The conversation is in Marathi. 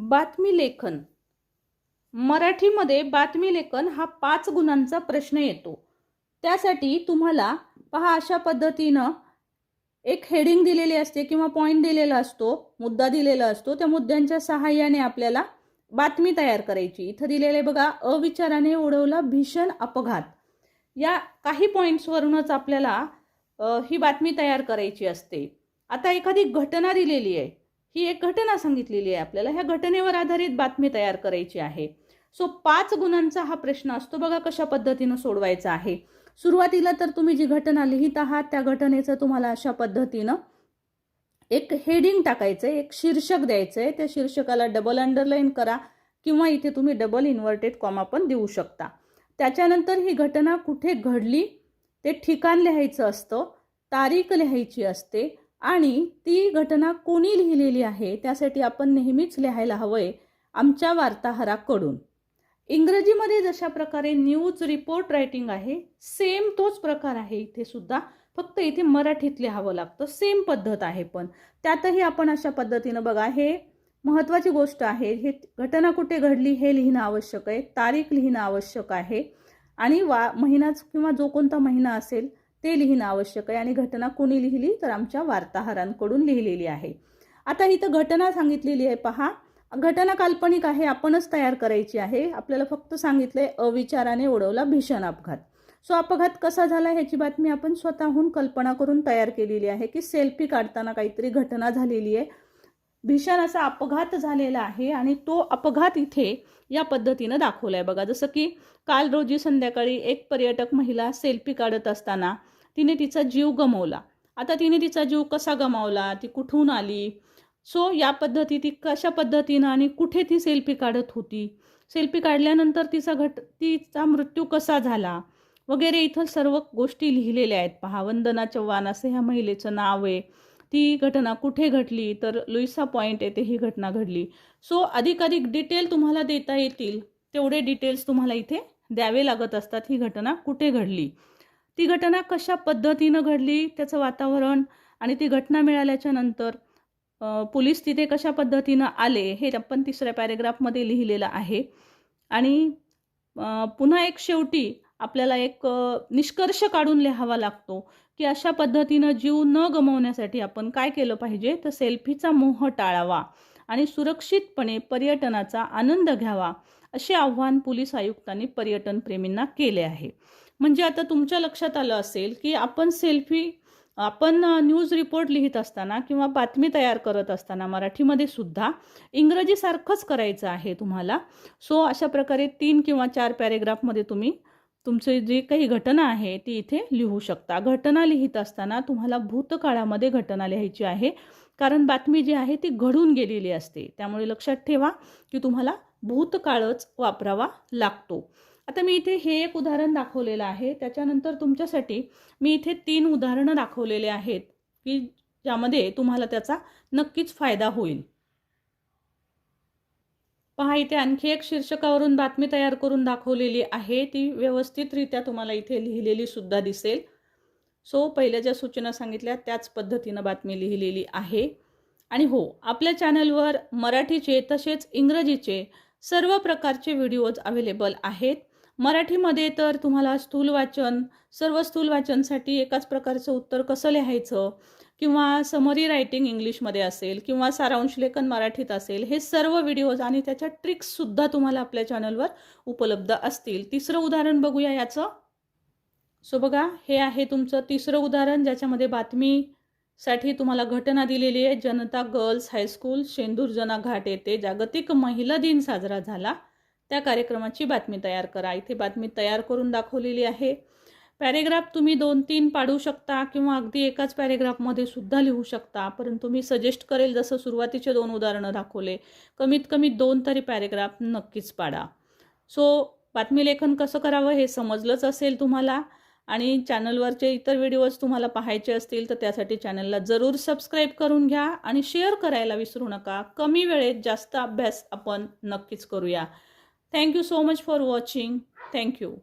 बातमी लेखन. मराठीमध्ये बातमी लेखन हा पाच गुणांचा प्रश्न येतो. त्यासाठी तुम्हाला पहा अशा पद्धतीनं एक हेडिंग दिलेली असते किंवा पॉईंट दिलेला असतो मुद्दा दिलेला असतो. त्या मुद्द्यांच्या सहाय्याने आपल्याला बातमी तयार करायची. इथं दिलेले बघा अविचाराने उडवला भीषण अपघात. या काही पॉईंट्सवरूनच आपल्याला ही बातमी तयार करायची असते. आता एखादी घटना दिलेली आहे. ही एक घटना सांगितलेली आहे आपल्याला. ह्या घटनेवर आधारित बातमी तयार करायची आहे. सो पाच गुणांचा हा प्रश्न असतो. बघा कशा पद्धतीनं सोडवायचा आहे. सुरुवातीला तर तुम्ही जी घटना लिहित आहात त्या घटनेचं तुम्हाला अशा पद्धतीनं एक हेडिंग टाकायचं आहे एक शीर्षक द्यायचं आहे त्या शीर्षकाला डबल अंडरलाईन करा किंवा इथे तुम्ही डबल इन्व्हर्टेड कॉमा पण देऊ शकता. त्याच्यानंतर ही घटना कुठे घडली ते ठिकाण लिहायचं असतं तारीख लिहायची असते आणि ती घटना कोणी लिहिलेली आहे त्यासाठी आपण नेहमीच लिहायला हवंय आमच्या वार्ताहराकडून. इंग्रजीमध्ये जशा प्रकारे न्यूज रिपोर्ट रायटिंग आहे सेम तोच प्रकार आहे. इथे सुद्धा फक्त इथे मराठीत लिहावं लागतं. सेम पद्धत आहे पण. त्यातही आपण अशा पद्धतीनं बघा हे महत्त्वाची गोष्ट आहे. हे घटना कुठे घडली हे लिहिणं आवश्यक आहे. तारीख लिहिणं आवश्यक आहे. आणि वा महिनाच किंवा जो कोणता महिना असेल ते लिहिणं आवश्यक आहे. आणि घटना कोणी लिहिली तर आमच्या वार्ताहरांकडून लिहिलेली आहे. आता इथं घटना सांगितलेली आहे. पहा घटना काल्पनिक आहे. आपणच तयार करायची आहे. आपल्याला फक्त सांगितलंय अविचाराने उडवला भीषण अपघात. सो अपघात कसा झाला ह्याची बातमी आपण स्वतःहून कल्पना करून तयार केलेली आहे की सेल्फी काढताना काहीतरी घटना झालेली आहे. भीषण असा अपघात झालेला आहे आणि तो अपघात इथे या पद्धतीनं दाखवलाय. बघा जसं की काल रोजी संध्याकाळी एक पर्यटक महिला सेल्फी काढत असताना तिने तिचा जीव गमावला. आता तिने तिचा जीव कसा गमावला? ती कुठून आली? सो या पद्धती ती कशा पद्धतीनं आणि कुठे ती सेल्फी काढत होती? सेल्फी काढल्यानंतर तिचा घट तिचा मृत्यू कसा झाला? वगैरे इथं सर्व गोष्टी लिहिलेल्या आहेत. पहा वंदना चव्हाण असं ह्या महिलेचं नाव आहे. ती घटना कुठे घडली? तर लुईसा पॉईंट येथे ही घटना घडली. सो अधिकाधिक डिटेल तुम्हाला देता येतील. तेवढे डिटेल्स तुम्हाला इथे द्यावे लागत असतात ही घटना कुठे घडली. ती घटना कशा पद्धतीनं घडली त्याचं वातावरण आणि ती घटना मिळाल्याच्या नंतर पोलीस तिथे कशा पद्धतीनं आले हे आपण तिसऱ्या पॅरेग्राफमध्ये लिहिलेलं आहे. आणि पुन्हा एक शेवटी आपल्याला एक निष्कर्ष काढून लिहावा लागतो की अशा पद्धतीनं जीव न गमवण्यासाठी आपण काय केलं पाहिजे? तर सेल्फीचा मोह टाळावा आणि सुरक्षितपणे पर्यटनाचा आनंद घ्यावा असे आव्हान पोलीस आयुक्तांनी पर्यटन प्रेमींना केले आहे. म्हणजे आता तुमच्या लक्षात आलं असेल की आपण सेल्फी आपण न्यूज रिपोर्ट लिहित असताना किंवा बातमी तयार करत असताना मराठीमध्ये सुद्धा इंग्रजीसारखंच करायचं आहे तुम्हाला. सो अशा प्रकारे तीन किंवा चार पॅरेग्राफमध्ये तुम्ही तुमची जी काही घटना आहे ती इथे लिहू शकता. घटना लिहित असताना तुम्हाला भूतकाळामध्ये घटना लिहायची आहे. कारण बातमी जी आहे ती घडून गेलेली असते. त्यामुळे लक्षात ठेवा की तुम्हाला भूतकाळच वापरावा लागतो. आता मी इथे हे एक उदाहरण दाखवलेलं आहे. त्याच्यानंतर तुमच्यासाठी मी इथे तीन उदाहरणं दाखवलेले आहेत की ज्यामध्ये तुम्हाला त्याचा नक्कीच फायदा होईल. पहा इथे आणखी एक शीर्षकावरून बातमी तयार करून दाखवलेली आहे. ती व्यवस्थितरित्या तुम्हाला इथे लिहिलेली सुद्धा दिसेल. सो पहिल्या ज्या सूचना सांगितल्या त्याच पद्धतीनं बातमी लिहिलेली आहे. आणि हो आपल्या चॅनलवर मराठीचे तसेच इंग्रजीचे सर्व प्रकारचे व्हिडिओज अवेलेबल आहेत. मराठीमध्ये तर तुम्हाला स्थूल वाचन सर्व स्थूल वाचनसाठी एकाच प्रकारचं उत्तर कसं लिहायचं? किंवा समरी रायटिंग इंग्लिशमध्ये असेल किंवा सारांश लेखन मराठीत असेल हे सर्व व्हिडिओज आणि त्याच्या ट्रिक्ससुद्धा तुम्हाला आपल्या चॅनलवर उपलब्ध असतील. तिसरं उदाहरण बघूया याचं. सो बघा हे आहे तुमचं तिसरं उदाहरण ज्याच्यामध्ये बातमीसाठी तुम्हाला घटना दिलेली आहे. जनता गर्ल्स हायस्कूल शेंदूरजना घाट येथे जागतिक महिला दिन साजरा झाला. त्या कार्यक्रमाची बातमी तयार करा. इथे बातमी तयार करून दाखवलेली आहे. पॅरेग्राफ तुम्ही दोन तीन पाडू शकता किंवा अगदी एकाच पॅरेग्राफमध्ये सुद्धा लिहू शकता परंतु मी सजेस्ट करेल जसं सुरुवातीचे दोन उदाहरणं दाखवले कमीत कमी दोन तरी पॅरेग्राफ नक्कीच पाडा. सो बातमी लेखन कसं करावं हे समजलंच असेल तुम्हाला आणि चॅनलवरचे इतर व्हिडिओज तुम्हाला पाहायचे असतील तर त्यासाठी चॅनलला जरूर सबस्क्राईब करून घ्या आणि शेअर करायला विसरू नका. कमी वेळेत जास्त अभ्यास आपण नक्कीच करूया. Thank you so much for watching thank you